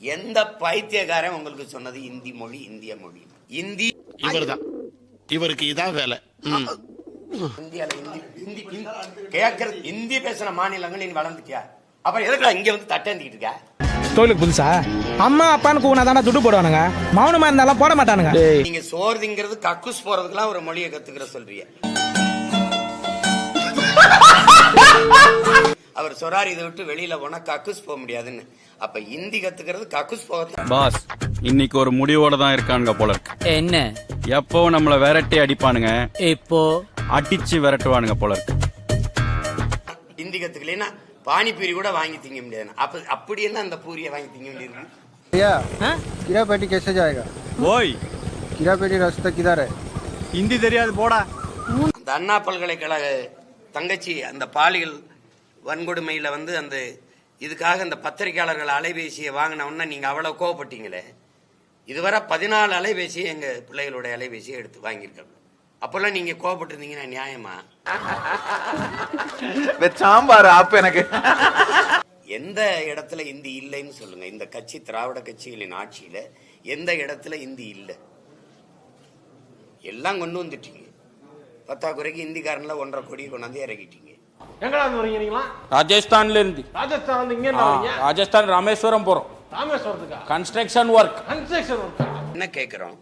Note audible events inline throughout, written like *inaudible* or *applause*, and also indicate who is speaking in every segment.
Speaker 1: எந்த பைத்தியக்காரன் உங்களுக்கு சொன்னது இந்தி மொழி இந்திய மொழி? இந்தி
Speaker 2: இவர்தான். இவருக்கு இதான் வேலை.
Speaker 1: இந்தியால இந்தி கேட்கறது இந்தி பேசுற மாநிலங்கள் நீ வளர்ந்துட்டியா? அப்புறம் எதுக்குடா இங்க வந்து தட்டேந்திக்கிட்டு இருக்க?
Speaker 3: தொழிலுக்கு புதுசா? அம்மா அப்பான்னு கூனா தானே துட்டு போடுவானுங்க. மௌனமா இருந்தாலும் போட மாட்டானுங்க.
Speaker 1: நீங்க சோறு திங்கிறது கக்கூஸ் போறதுக்கெல்லாம் ஒரு மொழியை கத்துக்கிற சொல்றீங்க. அவர் சொரார் இதை விட்டு வெளியில போனா கக்கூஸ் போக முடியாதுன்னு அப்ப இந்தி கத்துக்கிறது கக்கூஸ் போக
Speaker 4: பாஸ் இன்னைக்கு ஒரு முடிவோட தான் இருக்கானுங்க போல இருக்கு
Speaker 5: என்ன
Speaker 4: எப்போ நம்மள விரட்டி அடிப்பானுங்க
Speaker 5: இப்போ
Speaker 4: அடிச்சு விரட்டுவானுங்க போல இருக்கு
Speaker 1: ஹிந்தி கத்துக்கலைன்னா பானிபூரி கூட வாங்கி திங்க முடியாது அப்ப அப்படி என்ன அந்த பூரியை வாங்கி திங்க வேண்டியிருக்கு
Speaker 6: भैया कीड़ा पेटी कैसे जाएगा
Speaker 4: ஓய்
Speaker 6: कीड़ा पेटी रास्ता किधर है
Speaker 4: ஹிந்தி தெரியாது போடா
Speaker 1: அந்த அண்ணா பல்கலைக்கழக தங்கச்சி அந்த பாலியல் வன்கொடுமையில வந்து அந்த இதுக்காக அந்த பத்திரிகையாளர்கள் அலைபேசியை வாங்கின உடனே நீங்க அவ்வளவு கோவப்பட்டீங்களே? இதுவரை பதினாலு அலைபேசியை எங்க பிள்ளைகளுடைய அலைபேசியை எடுத்து வாங்கியிருக்காங்க அப்பெல்லாம் நீங்க கோவப்பட்டிருந்தீங்கன்னா நியாயமா?
Speaker 7: சாம்பார் ஆப் எனக்கு.
Speaker 1: எந்த இடத்துல இந்தி இல்லைன்னு சொல்லுங்க. இந்த கட்சி திராவிட கட்சிகளின் ஆட்சியில எந்த இடத்துல இந்தி இல்லை? எல்லாம் கொண்டு வந்துட்டீங்க. பத்தாக்குறைக்கு இந்திக்காரன்ல ஒன்றரை கோடி கொண்டாந்து இறக்கிட்டீங்க.
Speaker 8: எங்கடா இருந்து வரீங்க நீங்களா?
Speaker 5: ராஜஸ்தான்ல இருந்து
Speaker 8: ராஜஸ்தான் வந்து இங்க என்ன வரீங்க
Speaker 5: ராஜஸ்தான் ராமேஸ்வரம் போறோம்.
Speaker 8: ராமேஸ்வரத்துக்கா?
Speaker 5: கன்ஸ்ட்ரக்ஷன் ஒர்க்
Speaker 8: கன்ஸ்ட்ரக்ஷன் ஒர்க்கா
Speaker 1: என்ன கேட்குறோம்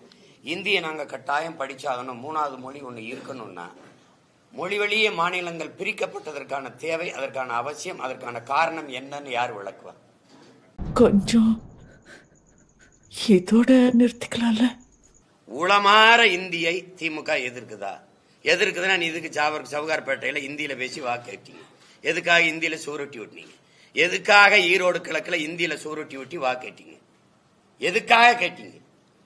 Speaker 1: இந்தியை நாங்கள் கட்டாயம் படிச்சாகணும். மூணாவது மொழி ஒன்று இருக்கணும்னா மொழி வழியே மாநிலங்கள் பிரிக்கப்பட்டதற்கான தேவை அதற்கான அவசியம் அதற்கான காரணம் என்னன்னு யார் விளக்குவா?
Speaker 9: கொஞ்சம் இதோட நிறுத்திக்கலாம்ல.
Speaker 1: உளமாற இந்தியை திமுக எதிர்க்குதா? எதிர்க்குதுன்னா நீ இதுக்கு ஜாவர் சவுகார்பேட்டையில இந்தியில பேசி வாக்கேட்டீங்க எதுக்காக இந்தியில சூருட்டி விட்டீங்க எதுக்காக ஈரோடு கிழக்குல இந்தியில சூருட்டி விட்டி வாக்கேட்டீங்க எதுக்காக கேட்டீங்க?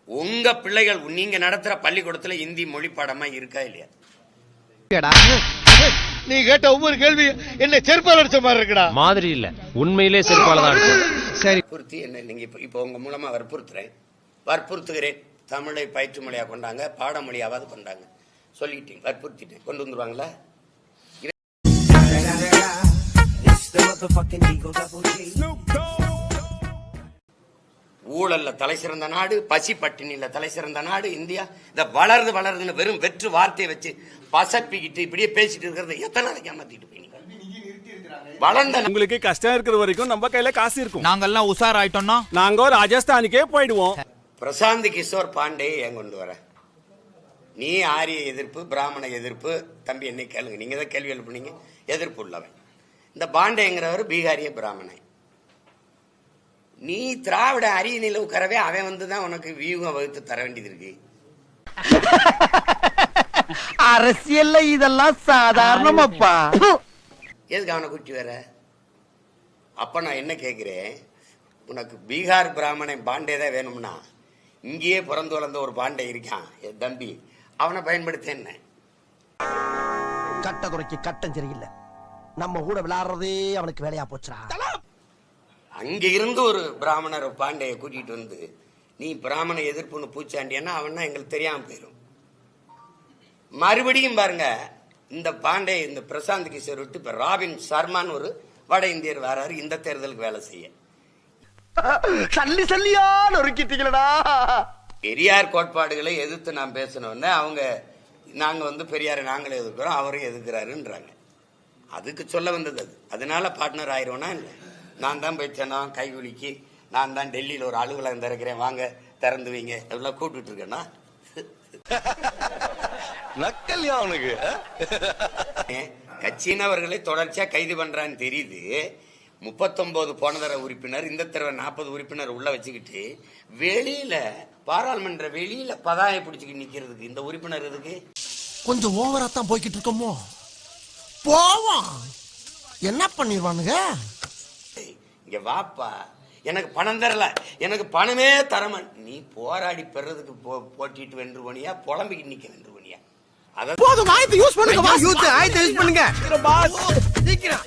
Speaker 1: உங்க பிள்ளைகள் நீங்க நடத்துற பள்ளிக்கூடத்துல இந்தி மொழி பாடமா இருக்கா இல்லையா?
Speaker 2: நீ கேட்ட ஒவ்வொரு கேள்வி என்ன செருப்பால் அடிச்ச மாதிரி இருக்குடா.
Speaker 10: மாதிரி இல்ல. உண்மையிலே செருப்பால தான் இருக்கும்
Speaker 1: வற்புறுத்தி என்ன நீங்க இப்போ இப்போ உங்க மூலமா வற்புறுத்துறேன். வற்புறுத்துகிறேன். தமிழை பயிற்று மொழியா கொண்டாங்க பாடமொழியாவது கொண்டாங்க. சொல்லிட்டேன் வற்புறுத்திட்டேன் கொண்டு வந்துருவாங்களா? ஊழல்ல தலை சிறந்த நாடு பசி பட்டினியில தலை சிறந்த நாடு இந்தியா. இந்த வளருது வளருதுன்னு வெறும் வெற்று வார்த்தையை வச்சு பசப்பிக்கிட்டு இப்படியே பேசிட்டு இருக்கிறத எத்தனை நாளைக்கு ஏமாத்திட்டு போய் வளர்ந்த
Speaker 4: உங்களுக்கு கஷ்டம் இருக்கிற வரைக்கும் நம்ம கையில காசு இருக்கும்.
Speaker 5: நாங்கெல்லாம் உஷார் ஆயிட்டோம்னா
Speaker 4: நாங்க ராஜஸ்தானுக்கே போயிடுவோம்.
Speaker 1: பிரசாந்த் கிஷோர் பாண்டே ஏன் கொண்டு வர? நீ ஆரிய எதிர்ப்பு பிராமண எதிர்ப்பு தம்பி என்னை கேளுங்க. நீங்க தான் கேள்வி எழுப்புனீங்க எதிர்ப்பு உள்ளவன். இந்த பாண்டேங்கிறவர் பீகாரிய பிராமணன். நீ திராவிட அரியணையில் உட்காரவே அவன் வந்து தான் உனக்கு வியூகம் வகுத்து தர வேண்டியது இருக்கு. *laughs*
Speaker 6: அரசியல்ல இதெல்லாம் சாதாரணமாப்பா. *laughs*
Speaker 1: எதுக்கு அவனை கூட்டி வர? அப்ப நான் என்ன கேட்கிறேன் உனக்கு பீகார் பிராமணன் பாண்டே தான் வேணும்னா இங்கேயே பிறந்து வளர்ந்த ஒரு பாண்டே இருக்கான். என் தம்பி அவனை பயன்படுத்த என்ன
Speaker 6: கட்ட குறைக்கு கட்டம் சரியில்லை. நம்ம கூட விளையாடுறதே அவனுக்கு வேலையா போச்சுடா.
Speaker 1: அங்க இருந்து ஒரு பிராமணர் பாண்டையை கூட்டிட்டு வந்து நீ பிராமண எதிர்ப்புன்னு பூச்சாண்டியன்னா அவன்னா எங்களுக்கு தெரியாம போயிடும் மறுபடியும் பாருங்க இந்த பாண்டே இந்த பிரசாந்த் கிஷோர் விட்டு இப்ப ராபின் சர்மான்னு ஒரு வட இந்தியர் வராரு இந்த தேர்தலுக்கு வேலை செய்ய.
Speaker 6: சல்லி சல்லியா நொறுக்கிட்டீங்களடா
Speaker 1: பெரியார் கோட்பாடுகளை எதிர்த்து நான் பேசணும்னு அவங்க நாங்க வந்து பெரியாரை நாங்களே எதிர்க்கிறோம் அவரும் எதிர்க்கிறாருன்றாங்க. அதுக்கு சொல்ல வந்தது அது. அதனால பார்ட்னர் ஆயிருவோம்னா இல்லை நான் தான் போய் சொன்னோம் கைகுலிக்கு நான் தான் டெல்லியில் ஒரு அலுவலகம் திறக்கிறேன் வாங்க திறந்து வைங்க எல்லாம் கூப்பிட்டு இருக்கேன்னா?
Speaker 7: நக்கல்யா அவனுக்கு.
Speaker 1: கட்சியினவர்களை தொடர்ச்சியா கைது பண்றான்னு தெரியுது. முப்பத்தொன்பது போன தடவை உறுப்பினர் இந்த தடவை நாற்பது உறுப்பினர் உள்ள வச்சுக்கிட்டு வெளியில பாராளுமன்ற வெளியில பதாயை பிடிச்சிக்கிட்டு நிக்கிறதுக்கு இந்த உறுப்பினர் எதுக்கு?
Speaker 6: கொஞ்சம் ஓவரா தான் போய்கிட்டு இருக்கோமோ? போவோம். என்ன பண்ணிடுவானுங்க
Speaker 1: இங்க வாப்பா. எனக்கு பணம் தரல. எனக்கு பணமே தரமன் நீ போராடி பெறதுக்கு போட்டிட்டு வென்று போனியா புலம்பிக்கிட்டு நிக்க வென்று போனியா அத
Speaker 6: போதும் ஆயத்தை யூஸ் பண்ணுங்க யூஸ் ஆயத்தை யூஸ் பண்ணுங்க.
Speaker 1: சீக்கிரம்